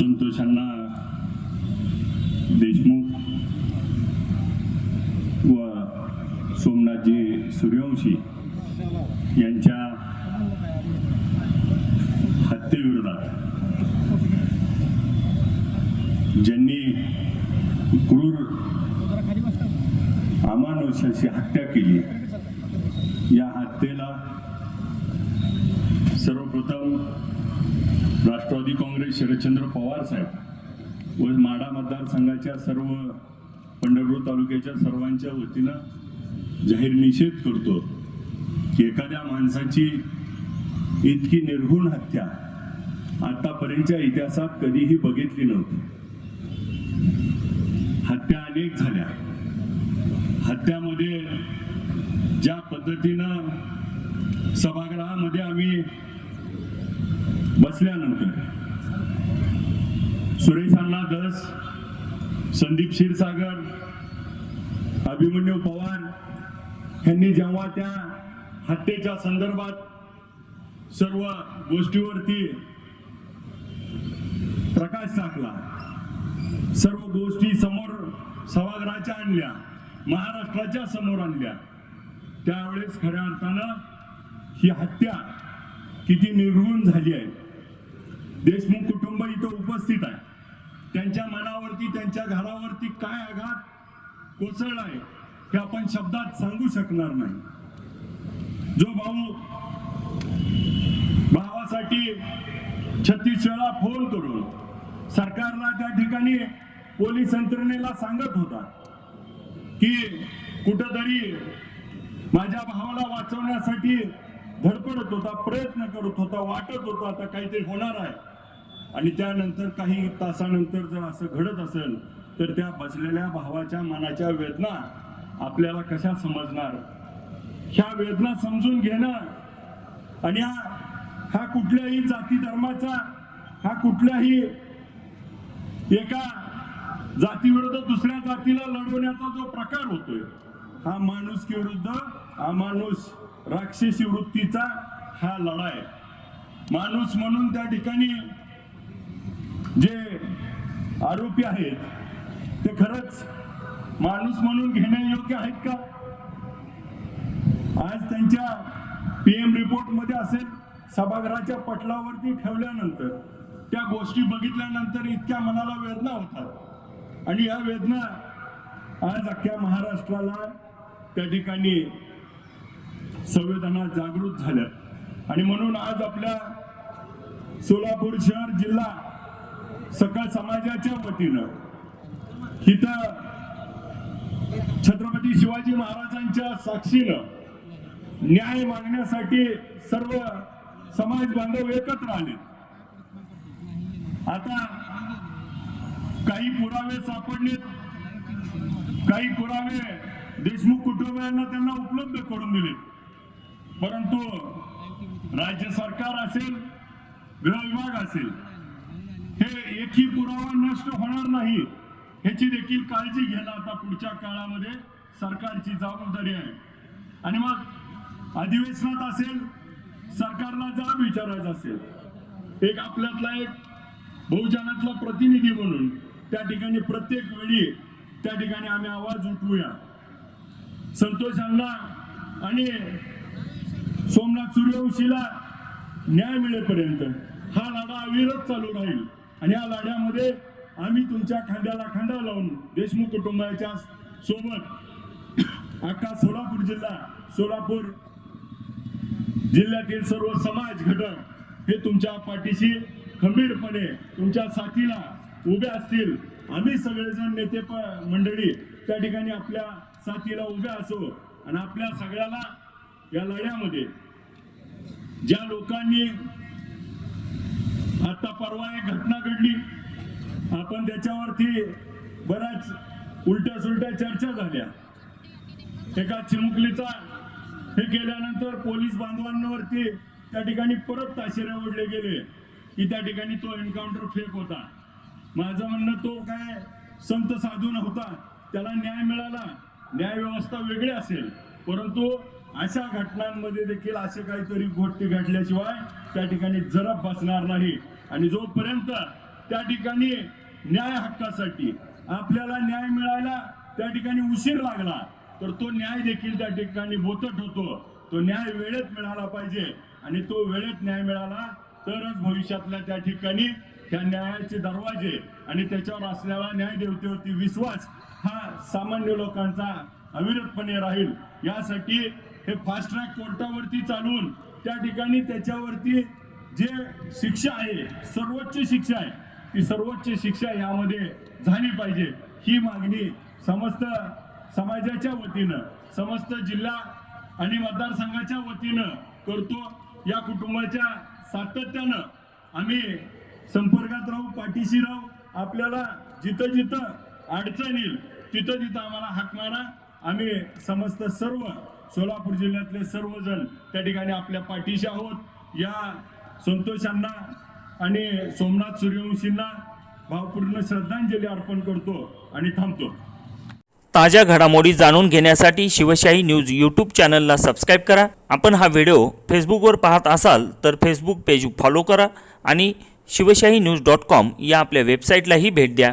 संतोषांना देशमुख व सोमनाथजी सूर्यवंशी यांच्या हत्येविरोधात. ज्यांनी क्रूर अमानुषाची हत्या केली. या हत्येला सर्वप्रथम राष्ट्रवादी काँग्रेस शरदचंद्र पवार साहेब व माडा मतदारसंघाच्या सर्व पंढरपूर तालुक्याच्या सर्वांच्या वतीनं जाहीर निषेध करतो की एखाद्या माणसाची इतकी निर्घुण हत्या आतापर्यंतच्या इतिहासात कधीही बघितली नव्हती. हत्या अनेक झाल्या. हत्यामध्ये ज्या पद्धतीनं सभागृहामध्ये आम्ही बसल्यानंतर सुरेश अण्णा दस संदीप क्षीरसागर अभिमन्यू पवार यांनी जेव्हा त्या हत्येच्या संदर्भात सर्व गोष्टीवरती प्रकाश टाकला सर्व गोष्टी समोर सभागृहाच्या आणल्या महाराष्ट्राच्या समोर आणल्या त्यावेळेस खऱ्या अर्थानं ही हत्या किती निर्गुण झाली आहे. देशमुख कुटुंब इथं उपस्थित आहे. त्यांच्या मनावरती त्यांच्या घरावरती काय आघात कोसळला आहे हे आपण शब्दात सांगू शकणार नाही. जो भाऊ भावासाठी छत्तीस वेळा फोन करून सरकारला त्या ठिकाणी पोलीस यंत्रणेला सांगत होता की कुठंतरी माझ्या भावाला वाचवण्यासाठी धडपडत होता प्रयत्न करत होता वाटत होता आता काहीतरी होणार आहे. आणि त्यानंतर काही तासानंतर जर असं घडत असेल तर त्या बसलेल्या भावाच्या मनाच्या वेदना आपल्याला कशा समजणार? ह्या वेदना समजून घेणं आणि हा हा कुठल्याही जाती धर्माचा हा कुठल्याही एका जातीविरुद्ध दुसऱ्या जातीला लढवण्याचा जो प्रकार होतोय हा माणूस विरुद्ध हा माणूस राक्षसी वृत्तीचा हा लढा आहे माणूस म्हणून त्या ठिकाणी जे आरोपी आहेत ते खरंच माणूस म्हणून घेण्यायोग्य आहेत का? आज त्यांच्या पीएम रिपोर्टमध्ये असेल सभागृहाच्या पटलावरती ठेवल्यानंतर त्या गोष्टी बघितल्यानंतर इतक्या मनाला वेदना होतात. आणि या वेदना आज अख्ख्या महाराष्ट्राला त्या ठिकाणी संवेदना जागृत झाल्या आणि म्हणून आज आपल्या सोलापूर शहर जिल्हा सकळ समाजाच्या वतीनं. इथं छत्रपती शिवाजी महाराजांच्या साक्षीनं न्याय मागण्यासाठी सर्व समाज बांधव एकत्र आले. आता काही पुरावे सापडलेत. काही पुरावे देशमुख कुटुंबियांना त्यांना उपलब्ध करून दिले. परंतु राज्य सरकार असेल गृह विभाग असेल हे एकही पुरावा नष्ट होणार नाही. ह्याची देखील काळजी घ्यायला आता पुढच्या काळामध्ये सरकारची जबाबदारी आहे. आणि मग अधिवेशनात असेल सरकारला जाब विचारायचा असेल. एक आपल्यातला एक बहुजनातला प्रतिनिधी म्हणून त्या ठिकाणी प्रत्येक वेळी त्या ठिकाणी आम्ही आवाज उठवूया. संतोषांना आणि सोमनाथ सूर्यवंशीला न्याय मिळेपर्यंत हा लढा अविरत चालू राहील. आणि या लढ्यामध्ये आम्ही तुमच्या खांद्याला खांदा लावून देशमुख कुटुंबाच्या सोबत अख्खा सोलापूर जिल्हा सोलापूर जिल्ह्यातील सर्व समाज घटक हे तुमच्या पाठीशी खंबीरपणे तुमच्या साथीला उभे असतील. आम्ही सगळेजण नेते प- मंडळी त्या ठिकाणी आपल्या साथीला उभे असो आणि आपल्या सगळ्याला या लढ्यामध्ये ज्या लोकांनी आता परवा एक घटना घडली. आपण त्याच्यावरती बऱ्याच उलट्या सुलट्या चर्चा झाल्या. एका चिमुकलीचा हे केल्यानंतर पोलीस बांधवांवरती त्या ठिकाणी परत ताशेरे ओढले गेले की त्या ठिकाणी तो एन्काउंटर फेक होता. माझं म्हणणं तो काय संत साधू नव्हता त्याला न्याय मिळाला. न्याय व्यवस्था वेगळी असेल. परंतु अशा घटनांमध्ये देखील असे काहीतरी गोष्टी घडल्याशिवाय त्या ठिकाणी जरब बसणार नाही. आणि जोपर्यंत त्या ठिकाणी न्याय हक्कासाठी आपल्याला न्याय मिळायला त्या ठिकाणी उशीर लागला तर तो न्याय देखील त्या ठिकाणी बोतट होतो. तो न्याय वेळेत मिळाला पाहिजे. आणि तो वेळेत न्याय मिळाला तरच भविष्यातल्या त्या ठिकाणी त्या न्यायाचे दरवाजे आणि त्याच्यावर असलेला न्याय देवतेवरती विश्वास हा सामान्य लोकांचा अविरतपणे राहील. यासाठी हे फास्ट ट्रॅक कोर्टावरती चालून त्या ठिकाणी त्याच्यावरती जे शिक्षा आहे सर्वोच्च शिक्षा आहे ती सर्वोच्च शिक्षा यामध्ये झाली पाहिजे. ही मागणी समस्त समाजाच्या वतीनं समस्त जिल्हा आणि मतदारसंघाच्या वतीनं करतो. या कुटुंबाच्या सातत्यानं आम्ही संपर्कात राहू पाठीशी राहू. आपल्याला जिथं जिथं अडचण येईल तिथं तिथं आम्हाला हाक मारा. आम्ही समस्त सर्व सोलापूर जिल्ह्यातले सर्वजण त्या ठिकाणी आपल्या पाठीशी आहोत. या संतोषांना आणि सोमनाथ सूर्यवंशींना भावपूर्ण श्रद्धांजली अर्पण करतो आणि थांबतो. ताज्या घडामोडी जाणून घेण्यासाठी शिवशाही न्यूज यूट्यूब चॅनलला सबस्क्राईब करा. आपण हा व्हिडिओ फेसबुकवर पाहत असाल तर फेसबुक पेज फॉलो करा आणि शिवशाही न्यूज डॉट कॉम या आपल्या वेबसाईटलाही भेट द्या.